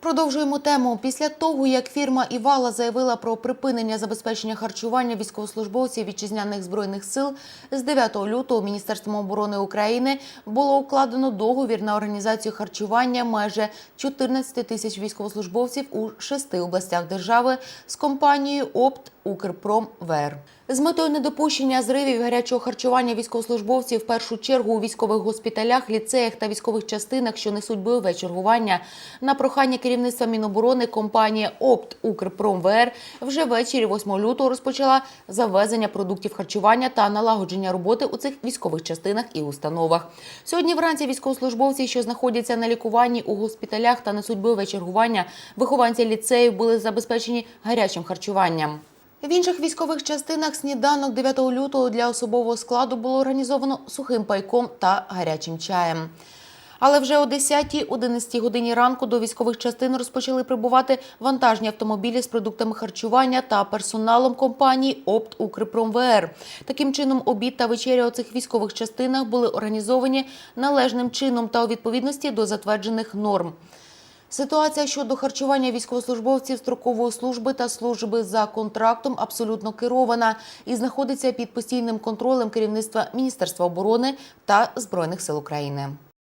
Продовжуємо тему. Після того, як фірма Івала заявила про припинення забезпечення харчування військовослужбовців вітчизняних збройних сил, з 9 лютого Міністерством оборони України було укладено договір на організацію харчування майже 14 тисяч військовослужбовців у шести областях держави з компанією Опт Укрпром ВР. З метою недопущення зривів гарячого харчування військовослужбовців в першу чергу у військових госпіталях, ліцеях та військових частинах, що несуть бойове чергування, на прохання керівництва Міноборони компанія Опт Укрпром ВР вже ввечері 8 лютого розпочала завезення продуктів харчування та налагодження роботи у цих військових частинах і установах. Сьогодні вранці військовослужбовці, що знаходяться на лікуванні у госпіталях та несуть бойове чергування, вихованці ліцеїв були забезпечені гарячим харчуванням. В інших військових частинах сніданок 9 лютого для особового складу було організовано сухим пайком та гарячим чаєм. Але вже о 10-11 годині ранку до військових частин розпочали прибувати вантажні автомобілі з продуктами харчування та персоналом компанії Опт Укрпром ВР. Таким чином, обід та вечеря у цих військових частинах були організовані належним чином та у відповідності до затверджених норм. Ситуація щодо харчування військовослужбовців строкової служби та служби за контрактом абсолютно керована і знаходиться під постійним контролем керівництва Міністерства оборони та Збройних сил України.